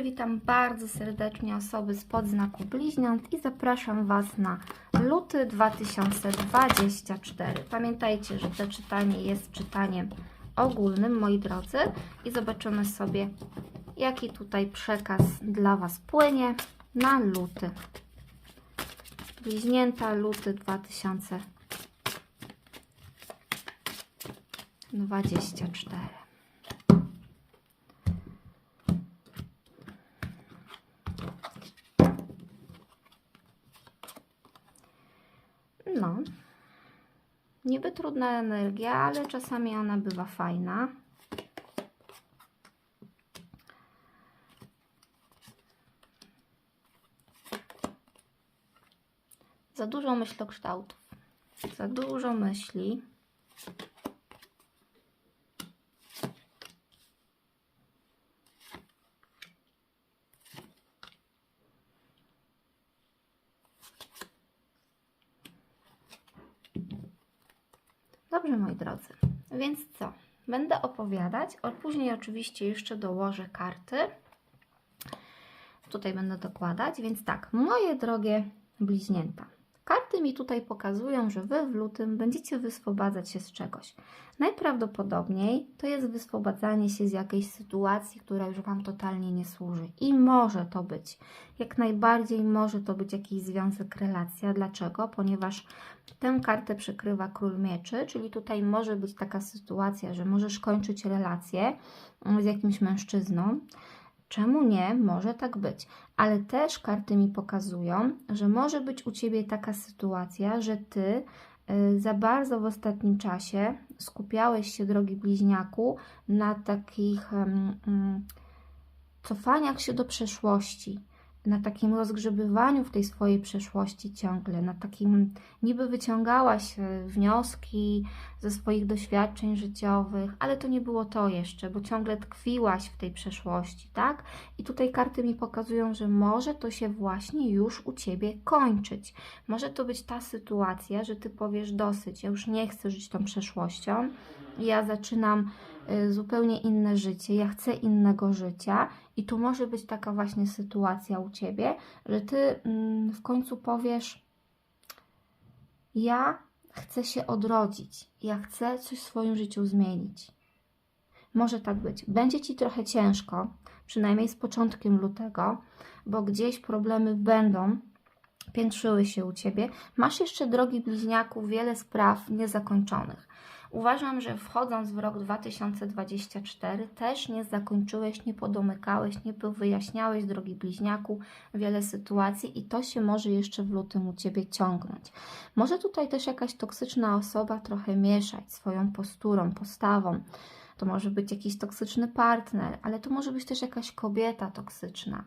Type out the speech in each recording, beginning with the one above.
dobry, witam bardzo serdecznie osoby z podznaku bliźniąt i zapraszam Was na luty 2024. Pamiętajcie, że to czytanie jest czytaniem ogólnym, moi drodzy, i zobaczymy sobie, jaki tutaj przekaz dla Was płynie na luty. Bliźnięta luty 2024. No. Niby trudna energia, ale czasami ona bywa fajna. Za dużo myślokształtów. Za dużo myśli. Dobrze, moi drodzy. Więc co? Będę opowiadać, a później oczywiście jeszcze dołożę karty. Tutaj będę dokładać, więc tak, moje drogie bliźnięta. Karty mi tutaj pokazują, że Wy w lutym będziecie wyswobadzać się z czegoś. Najprawdopodobniej to jest wyswobadzanie się z jakiejś sytuacji, która już Wam totalnie nie służy. I może to być, jak najbardziej może to być jakiś związek, relacja. Dlaczego? Ponieważ tę kartę przykrywa król mieczy, czyli tutaj może być taka sytuacja, że możesz kończyć relację z jakimś mężczyzną. Czemu nie? Może tak być. Ale też karty mi pokazują, że może być u Ciebie taka sytuacja, że Ty y, za bardzo w ostatnim czasie skupiałeś się, drogi bliźniaku, na takich um, um, cofaniach się do przeszłości, na takim rozgrzebywaniu w tej swojej przeszłości ciągle, na takim niby wyciągałaś e, wnioski ze swoich doświadczeń życiowych, ale to nie było to jeszcze, bo ciągle tkwiłaś w tej przeszłości, tak? I tutaj karty mi pokazują, że może to się właśnie już u Ciebie kończyć. Może to być ta sytuacja, że Ty powiesz dosyć, ja już nie chcę żyć tą przeszłością, ja zaczynam zupełnie inne życie, ja chcę innego życia i tu może być taka właśnie sytuacja u Ciebie, że Ty mm, w końcu powiesz ja chcę się odrodzić, ja chcę coś w swoim życiu zmienić. Może tak być. Będzie Ci trochę ciężko, przynajmniej z początkiem lutego, bo gdzieś problemy będą, piętrzyły się u Ciebie. Masz jeszcze, drogi bliźniaku, wiele spraw niezakończonych. Uważam, że wchodząc w rok 2024 też nie zakończyłeś, nie podomykałeś, nie wyjaśniałeś, drogi bliźniaku, wiele sytuacji i to się może jeszcze w lutym u Ciebie ciągnąć. Może tutaj też jakaś toksyczna osoba trochę mieszać swoją posturą, postawą. To może być jakiś toksyczny partner, ale to może być też jakaś kobieta toksyczna.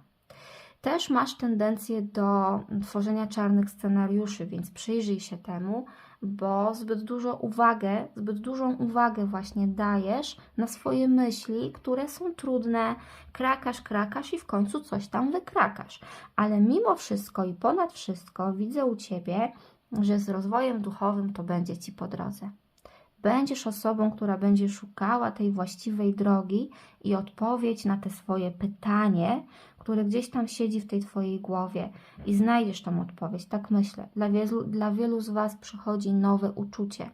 Też masz tendencję do tworzenia czarnych scenariuszy, więc przyjrzyj się temu, bo zbyt dużo uwagę, zbyt dużą uwagę właśnie dajesz na swoje myśli, które są trudne, krakasz, krakasz i w końcu coś tam wykrakasz. Ale mimo wszystko i ponad wszystko widzę u Ciebie, że z rozwojem duchowym to będzie Ci po drodze. Będziesz osobą, która będzie szukała tej właściwej drogi i odpowiedź na te swoje pytanie, które gdzieś tam siedzi w tej Twojej głowie i znajdziesz tą odpowiedź. Tak myślę. Dla wielu, dla wielu z Was przychodzi nowe uczucie.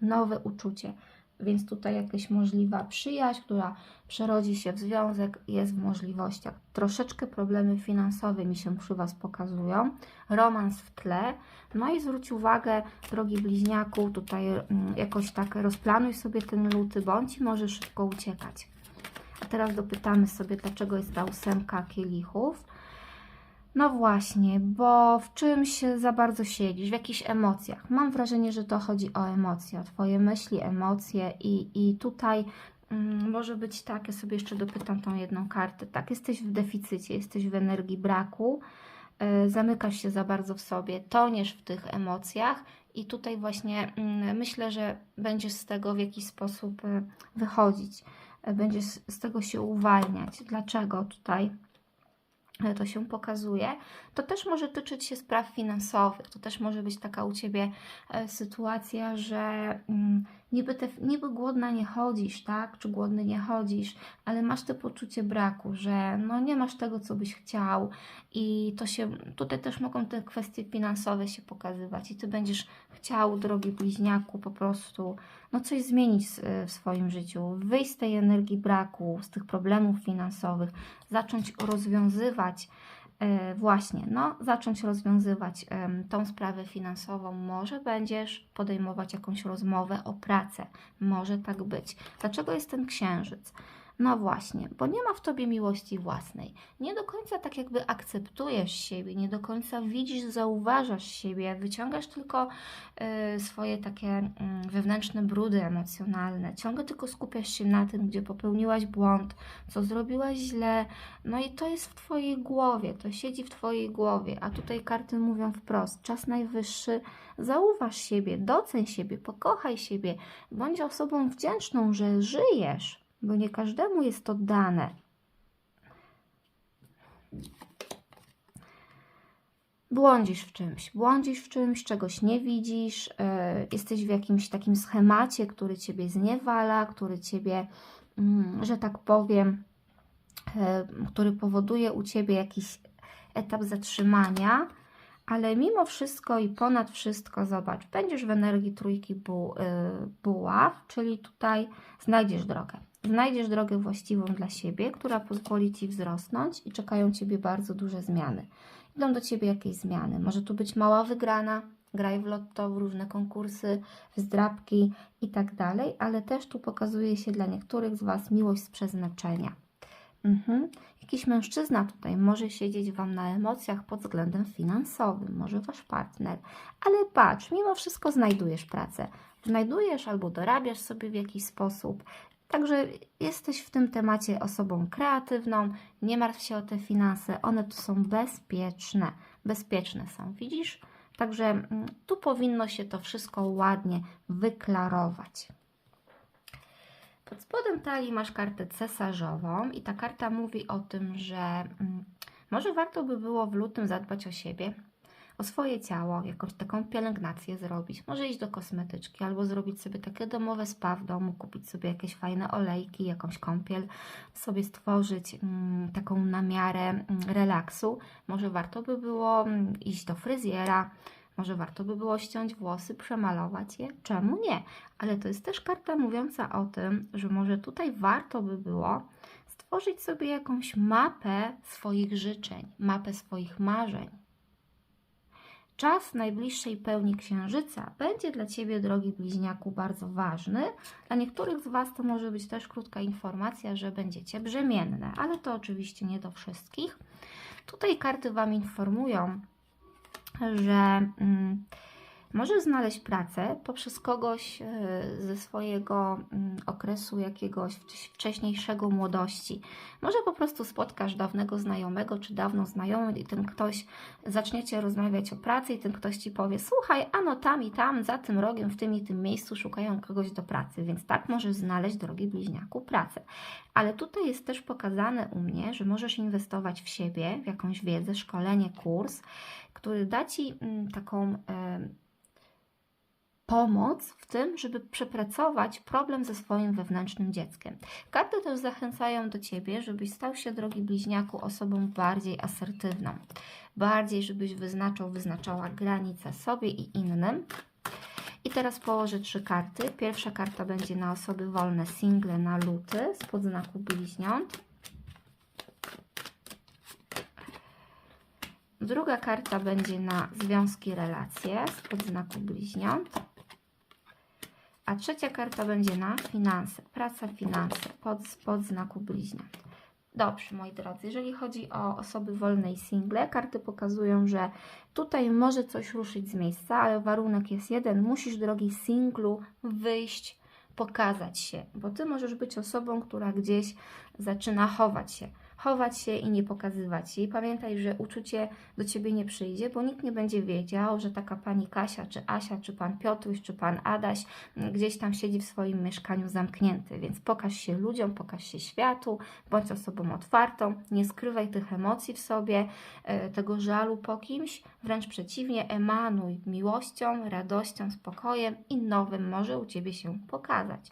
Nowe uczucie. Więc tutaj jakaś możliwa przyjaźń, która przerodzi się w związek, jest w możliwościach. Troszeczkę problemy finansowe mi się przy Was pokazują, romans w tle. No i zwróć uwagę, drogi bliźniaku, tutaj mm, jakoś tak rozplanuj sobie ten luty, bądź może szybko uciekać. A teraz dopytamy sobie, dlaczego jest ta ósemka kielichów. No właśnie, bo w czymś za bardzo siedzisz, w jakichś emocjach. Mam wrażenie, że to chodzi o emocje, o Twoje myśli, emocje i, i tutaj mm, może być tak, ja sobie jeszcze dopytam tą jedną kartę, tak, jesteś w deficycie, jesteś w energii braku, yy, zamykasz się za bardzo w sobie, toniesz w tych emocjach i tutaj właśnie yy, myślę, że będziesz z tego w jakiś sposób yy, wychodzić, będziesz z tego się uwalniać. Dlaczego tutaj? To się pokazuje, to też może tyczyć się spraw finansowych. To też może być taka u Ciebie e, sytuacja, że mm, niby, te, niby głodna nie chodzisz, tak? Czy głodny nie chodzisz, ale masz to poczucie braku, że no nie masz tego, co byś chciał i to się, tutaj też mogą te kwestie finansowe się pokazywać i Ty będziesz chciał, drogi bliźniaku, po prostu no coś zmienić w swoim życiu, wyjść z tej energii braku, z tych problemów finansowych, zacząć rozwiązywać właśnie, no, zacząć rozwiązywać tą sprawę finansową. Może będziesz podejmować jakąś rozmowę o pracę. Może tak być. Dlaczego jest ten księżyc? No właśnie, bo nie ma w tobie miłości własnej. Nie do końca tak jakby akceptujesz siebie, nie do końca widzisz, zauważasz siebie, wyciągasz tylko y, swoje takie y, wewnętrzne brudy emocjonalne. Ciągle tylko skupiasz się na tym, gdzie popełniłaś błąd, co zrobiłaś źle. No i to jest w twojej głowie, to siedzi w twojej głowie. A tutaj karty mówią wprost: czas najwyższy, zauważ siebie, doceń siebie, pokochaj siebie, bądź osobą wdzięczną, że żyjesz bo nie każdemu jest to dane. Błądzisz w czymś, błądzisz w czymś, czegoś nie widzisz, yy, jesteś w jakimś takim schemacie, który ciebie zniewala, który ciebie, yy, że tak powiem, yy, który powoduje u ciebie jakiś etap zatrzymania, ale mimo wszystko i ponad wszystko, zobacz, będziesz w energii trójki bu, yy, buław, czyli tutaj znajdziesz drogę. Znajdziesz drogę właściwą dla siebie, która pozwoli Ci wzrosnąć i czekają Ciebie bardzo duże zmiany. Idą do Ciebie jakieś zmiany. Może tu być mała wygrana, graj w lotto, w różne konkursy, w zdrabki i tak dalej, ale też tu pokazuje się dla niektórych z Was miłość z przeznaczenia. Mhm. Jakiś mężczyzna tutaj może siedzieć Wam na emocjach pod względem finansowym, może Wasz partner, ale patrz, mimo wszystko znajdujesz pracę. Znajdujesz albo dorabiasz sobie w jakiś sposób, Także jesteś w tym temacie osobą kreatywną, nie martw się o te finanse, one tu są bezpieczne, bezpieczne są, widzisz? Także mm, tu powinno się to wszystko ładnie wyklarować. Pod spodem talii masz kartę cesarzową i ta karta mówi o tym, że mm, może warto by było w lutym zadbać o siebie, o swoje ciało, jakąś taką pielęgnację zrobić. Może iść do kosmetyczki albo zrobić sobie takie domowe spa w domu, kupić sobie jakieś fajne olejki, jakąś kąpiel, sobie stworzyć mm, taką namiarę mm, relaksu. Może warto by było mm, iść do fryzjera, może warto by było ściąć włosy, przemalować je. Czemu nie? Ale to jest też karta mówiąca o tym, że może tutaj warto by było stworzyć sobie jakąś mapę swoich życzeń, mapę swoich marzeń. Czas najbliższej pełni księżyca będzie dla Ciebie, drogi bliźniaku, bardzo ważny. Dla niektórych z Was to może być też krótka informacja, że będziecie brzemienne, ale to oczywiście nie do wszystkich. Tutaj karty Wam informują, że. Mm, Możesz znaleźć pracę poprzez kogoś e, ze swojego mm, okresu jakiegoś wcześniejszego młodości. Może po prostu spotkasz dawnego znajomego czy dawną znajomą i ten ktoś zaczniecie rozmawiać o pracy i ten ktoś ci powie: Słuchaj, ano tam i tam, za tym rogiem, w tym i tym miejscu szukają kogoś do pracy, więc tak możesz znaleźć, drogi bliźniaku, pracę. Ale tutaj jest też pokazane u mnie, że możesz inwestować w siebie, w jakąś wiedzę, szkolenie, kurs, który da ci mm, taką pomoc w tym, żeby przepracować problem ze swoim wewnętrznym dzieckiem. Karty też zachęcają do Ciebie, żebyś stał się, drogi bliźniaku, osobą bardziej asertywną. Bardziej, żebyś wyznaczał, wyznaczała granice sobie i innym. I teraz położę trzy karty. Pierwsza karta będzie na osoby wolne, single na luty z podznaku bliźniąt. Druga karta będzie na związki, relacje z podznaku bliźniąt. A trzecia karta będzie na finanse, praca, finanse, pod, pod znaku bliźniąt. Dobrze, moi drodzy, jeżeli chodzi o osoby wolne i single, karty pokazują, że tutaj może coś ruszyć z miejsca, ale warunek jest jeden, musisz, drogi singlu, wyjść, pokazać się, bo Ty możesz być osobą, która gdzieś zaczyna chować się chować się i nie pokazywać. I pamiętaj, że uczucie do ciebie nie przyjdzie, bo nikt nie będzie wiedział, że taka pani Kasia, czy Asia, czy pan Piotruś, czy pan Adaś gdzieś tam siedzi w swoim mieszkaniu zamknięty. Więc pokaż się ludziom, pokaż się światu, bądź osobą otwartą, nie skrywaj tych emocji w sobie, e, tego żalu po kimś. Wręcz przeciwnie, emanuj miłością, radością, spokojem i nowym może u Ciebie się pokazać.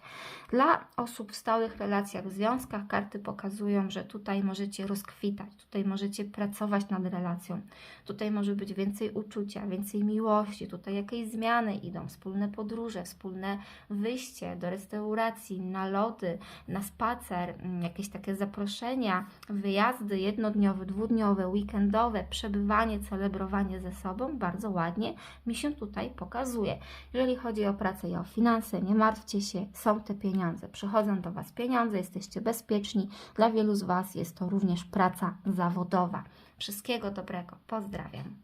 Dla osób w stałych relacjach, w związkach karty pokazują, że tutaj możecie rozkwitać, tutaj możecie pracować nad relacją, tutaj może być więcej uczucia, więcej miłości, tutaj jakieś zmiany idą, wspólne podróże, wspólne wyjście do restauracji, na lody, na spacer, jakieś takie zaproszenia, wyjazdy jednodniowe, dwudniowe, weekendowe, przebywanie, celebrowanie ze sobą, bardzo ładnie mi się tutaj pokazuje. Jeżeli chodzi o pracę i o finanse, nie martwcie się, są te pieniądze. Przychodzą do Was pieniądze, jesteście bezpieczni. Dla wielu z Was jest to również praca zawodowa. Wszystkiego dobrego. Pozdrawiam.